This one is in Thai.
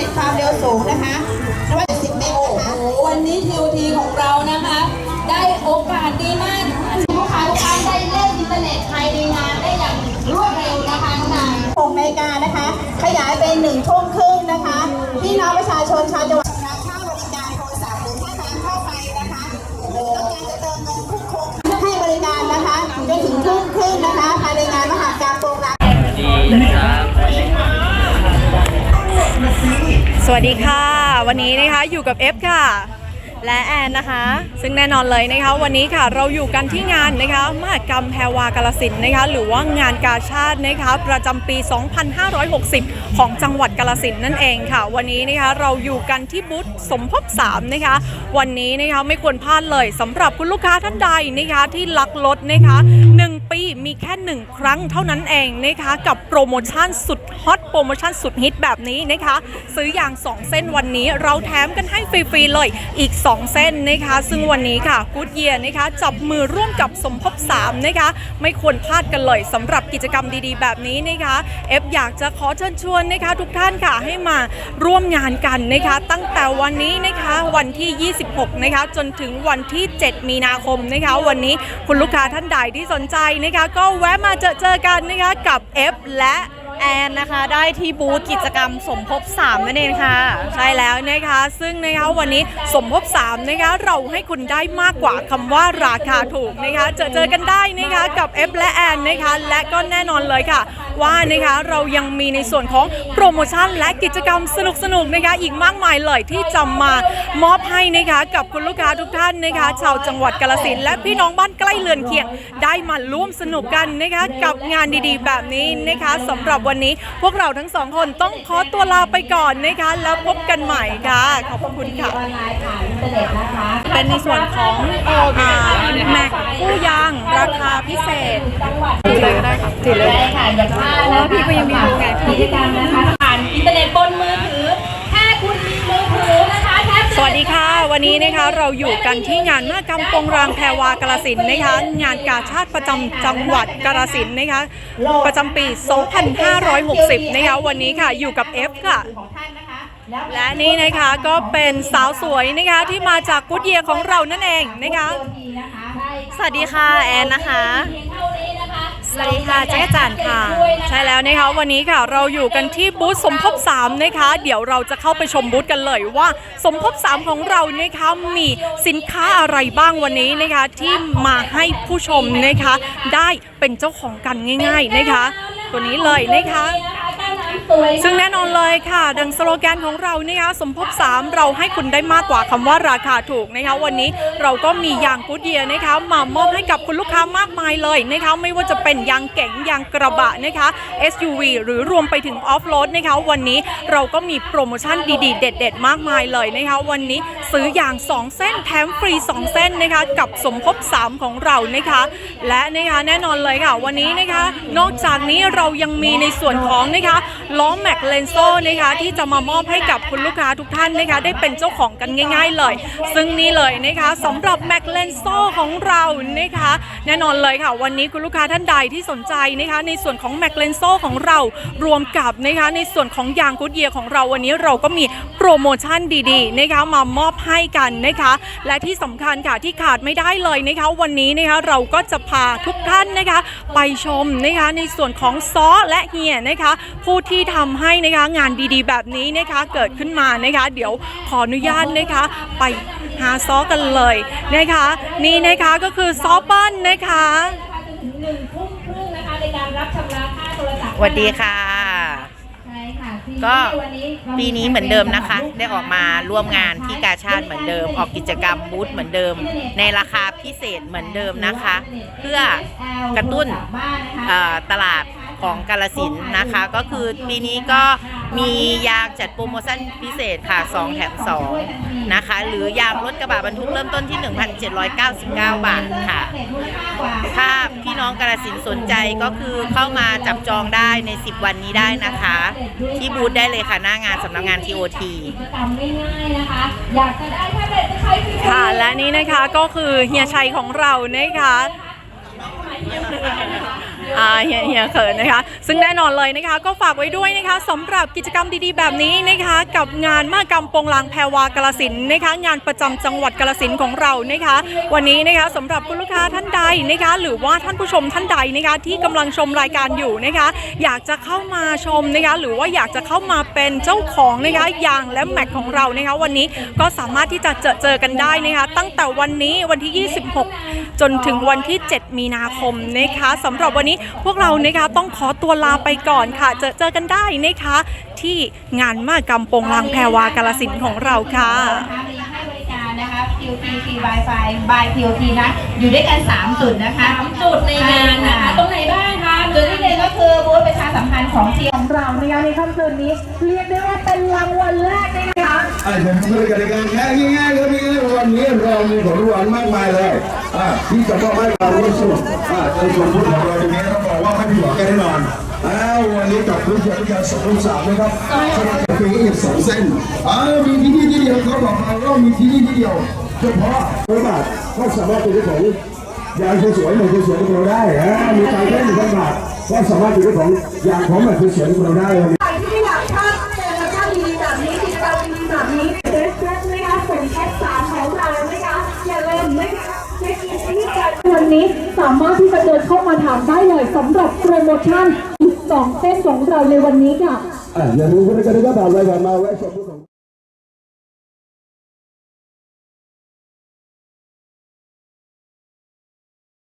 ร็จความเร็วสูงนะคะร้อยสิบเมตรโอ้โห วันนี้ทีวทีของเรานะคะ ได้โอกาสดีมากลูกค้าทุกท่านได้เล่นอินเทอร์เน็ตไทยในงานได้อย่างรวดเร็วนะคะน้องนายหกเมกานะคะ ขยายเป็นหนึ่งช่วงครึ่งนะคะ พี่น้องประชาชนชาวจังหวัดรับค่าบริการโทรศัท่าน้ำค่าไฟนะคะต้องการจะเติมเงินทุกคงให้บริการนะคะจนถึงครึ่ง วัสดีค่ะ วันนี้นะคะอยู่กับ F ค่ะ และแอนนะคะ ซึ่งแน่นอนเลยนะคะ วันนี้ค่ะเราอยู่กันที่งานนะคะมหกรรมแพรวากาลสินนะคะ หรือว่างานกาชาตินะคะประจำปี 2560 ของจังหวัดกาลสินนั่นเองค่ะ วันนี้นะคะเราอยู่กันที่บูธสมภพ3นะคะ วันนี้นะคะไม่ควรพลาดเลยสำหรับคุณลูกค้าท่านใดนะคะที่ลักลดนะคะ1 ปีมีแค่ 1 ครั้งเท่านั้นเองนะคะกับโปรโมชั่นสุดฮอตโปรโมชั่นสุดฮิตแบบนี้นะคะซื้ออย่าง 2 เส้นวันนี้เราแถมกันให้ฟรีๆเลยอีก 2 เส้นนะคะซึ่งวันนี้ค่ะกูดเยียนะคะจับมือร่วมกับสมภพ3นะคะไม่ควรพลาดกันเลยสำหรับกิจกรรมดีๆ แบบนี้นะคะเอฟอยากจะขอเชิญชวนนะคะทุกท่านค่ะให้มาร่วมงานกันนะคะตั้งแต่วันนี้นะคะวันที่ 26นะคะจนถึงวันที่ 7 มีนาคมนะคะวันนี้คุณลูกค้าท่านใดที่สนใจนะคะก็แวะมาเจอเจอกันนะคะกับ F และ แอนนะคะได้ที่บูธกิจกรรมสมภพ3นั่นเองค่ะ ใช่แล้วนะคะ ซึ่งนะคะวันนี้สมภพ3นะคะเราให้คุณได้มากกว่าคำว่าราคาถูกนะคะเจอเจอกันได้นะคะกับ F และแอนนะคะและก็แน่นอนเลยค่ะ ว่านะคะเรายังมีในส่วนของโปรโมชั่นและกิจกรรมสนุกๆนะคะอีกมากมายเลยที่จะมามอบให้นะคะกับคุณลูกค้าทุกท่านนะคะชาวจังหวัดกาลสินและพี่น้องบ้านใกล้เรือนเคียง ได้มาร่วมสนุกกันนะคะกับงานดีๆ แบบนี้นะคะสำหรับวันนี้พวกเราทั้งสองคนต้องขอตัวลาไปก่อนนะคะ แล้วพบกันใหม่ค่ะ ขอบพระคุณค่ะออนไลน์ผ่านอินเทอร์เน็ตนะคะเป็นในส่วนของแม็กกู้ยางราคาพิเศษถือเลยก็ได้ค่ะถือเลยได้ค่ะอย่าพลาดนะพี่ก็ยังมีดูไงกิจกรรมนะคะ ค่ะ วันนี้นะคะเราอยู่กันที่งานมหกรรมปงรางแพรวากาลสินธุ์นะคะ งานกาชาติประจำจังหวัดกาลสินธุ์นะคะ ประจำปี 2560 นะคะ วันนี้ค่ะอยู่กับ F ค่ะของท่านนะคะและนี่นะคะก็เป็นสาวสวยนะคะที่มาจากกุดเยียของเรานั่นเองนะคะดีนะคะสวัสดีค่ะ แอนนะคะ สวัสดีค่ะแจ๊กจันค่ะ ใช่แล้วนะคะวันนี้ค่ะเราอยู่กันที่บูธสมภพ3นะคะ เดี๋ยวเราจะเข้าไปชมบูธกันเลยว่า สมภพ3ของเรานะคะมีสินค้าอะไรบ้างวันนี้นะคะที่มาให้ผู้ชมนะคะ ได้เป็นเจ้าของกันง่าย ๆนะคะ ตัวนี้เลยนะคะ ซึ่งแน่นอนเลยค่ะ ดังสโลแกนของเราเนะคะสมภพ3เราให้คุณได้มากกว่าคำว่าราคาถูกนะคะวันนี้เราก็มียางกูดเยียนะคะมามอบให้กับคุณลูกค้ามากมายเลยนะคะไม่ว่าจะเป็นยางเก๋งยางกระบะนะคะ SUV หรือรวมไปถึงออฟโรดนะคะวันนี้เราก็มีโปรโมชั่นดีๆ เด็ด ๆ มากมายเลยนะคะวันนี้ซื้อยาง 2 เส้นแถมฟรี 2 เส้นนะคะกับสมภพ3 ของเรานะคะ และนะคะแน่นอนเลยค่ะ วันนี้นะคะ นอกจากนี้เรายังมีในส่วนของนะคะ ล้อแม็กเลนโซนะคะที่จะมามอบให้กับคุณลูกค้าทุกท่านนะคะได้เป็นเจ้าของกันง่าย ๆ เลย ซึ่งนี่เลยนะคะสำหรับแม็กเลนโซของเรานะคะแน่นอนเลยค่ะวันนี้คุณลูกค้าท่านใดที่สนใจนะคะในส่วนของแม็กเลนโซของเรารวมกับนะคะในส่วนของยางกุดเยียของเราวันนี้เราก็มีโปรโมชั่นดีๆนะคะมามอบให้กันนะคะและที่สำคัญค่ะที่ขาดไม่ได้เลยนะคะวันนี้นะคะเราก็จะพาทุกท่านนะคะไปชมนะคะในส่วนของซอและเฮียนะคะผู้ที่ทำให้นะคะงานดีๆ แบบนี้นะคะเกิดขึ้นมานะคะเดี๋ยวขออนุญาตนะคะไปหาซอกันเลยนะคะนี่นะคะก็คือซอปั้นนะคะจนถึงหนึ่งทุ่มครึ่งนะคะในการรับชำระค่าโทรศัพท์สวัสดีค่ะใช่ค่ะที่ก็วันนี้ราปีนี้เหมือนเดิมนะคะ ได้ออกมาร่วมงานที่กาชาติเหมือนเดิม ออกกิจกรรมบูธเหมือนเดิม ในราคาพิเศษเหมือนเดิมนะคะ เพื่อกระตุ้นเอ่อตลาด ของกาลสินธุ์นะคะ ก็คือปีนี้ก็มียางจัดโปรโมชั่นพิเศษค่ะ 2 แถม 2 นะคะ หรือยางรถกระบะบรรทุกเริ่มต้นที่ 1,799 บาทค่ะ ถ้าพี่น้องกาลสินธุ์สนใจก็คือเข้ามาจับจองได้ใน 10 วันนี้ได้นะคะ ที่บูธได้เลยค่ะ หน้างานสำนักงาน TOT กิจกรรมง่ายๆนะคะอยากจะได้แท็บเล็ตจะใช้ฟรีค่ะและนี่นะคะก็คือเฮียชัยของเรานะคะ อ่าเฮียเฮียเขินนะคะ ซึ่งแน่นอนเลยนะคะ ก็ฝากไว้ด้วยนะคะสำหรับกิจกรรมดีๆ แบบนี้นะคะ กับงานมหกรรมโปงลางแพรวากาลสินนะคะ งานประจำจังหวัดกาลสินของเรานะคะ วันนี้นะคะสำหรับคุณลูกค้าท่านใดนะคะ หรือว่าท่านผู้ชมท่านใดนะคะ ที่กำลังชมรายการอยู่นะคะ อยากจะเข้ามาชมนะคะ หรือว่าอยากจะเข้ามาเป็นเจ้าของนะคะยางและแม็กของเรานะคะวันนี้ก็สามารถที่จะเจอเจอกันได้นะคะ ตั้งแต่วันนี้วันที่ 26 จนถึงวันที่ 7 มีนาคมนะคะสำหรับวันนี้พวกเรานะคะต้องขอตัวลาไปก่อนค่ะ เจอเจอกันได้นะคะ ที่งานมากรรมโปงลางแพรวากาลสินธุ์ของเราค่ะมีให้บริการนะคะ QT Free Wi-Fi by QT นะ อยู่ด้วยกัน 3 จุดนะคะจุดในงานนะคะตรงไหนบ้างคะ จุดที่หนึ่งก็คือบูธประชาสัมพันธ์ของ T ของเรานะคะในค่ำคืนนี้เรียกได้ว่าเป็นรางวัลแรกเลยนะคะไอ้ผมบริการการแค่ง่ายๆครับง่ายวันนี้เรามีของรางวัลมากมายเลยอ่าที่จะมอบให้เรารู้สึกอ่าในส่วนพูดของเราตรงนี้ต้องบอกว่าไม่ผิดหวังกันแน่นอนอ้าววันนี้กับพื้นที่การสองสามนะครับสำหรับปีอีกสองเส้นอ้าวมีที่นี่ที่เดียวเขาบอกเราเรามีที่นี่ที่เดียวเฉพาะบร้อยบาทก็สามารถเป็นเจ้าของ ยางสวยๆเหมือนสวยๆของเราได้อ่ามีตังค์แค่หนึ่งพันบาทก็สามารถเป็นเจ้าของยางของแบบสวยๆของเราได้ใครที่อยากพลาดโปรโมชั่นดีๆแบบนี้กิจกรรมดีๆแบบนี้เดสเซตนะคะส่งแพ็คสามของเรานะคะอย่าลืมนะคะเช็คอินที่กันวันนี้สามารถที่จะเดินเข้ามาถามได้เลยสำหรับโปรโมชั่นอีกสองเส้นของเราในวันนี้ค่ะอะอย่าลืมบริการการผ่านไปผ่านมาแวะชม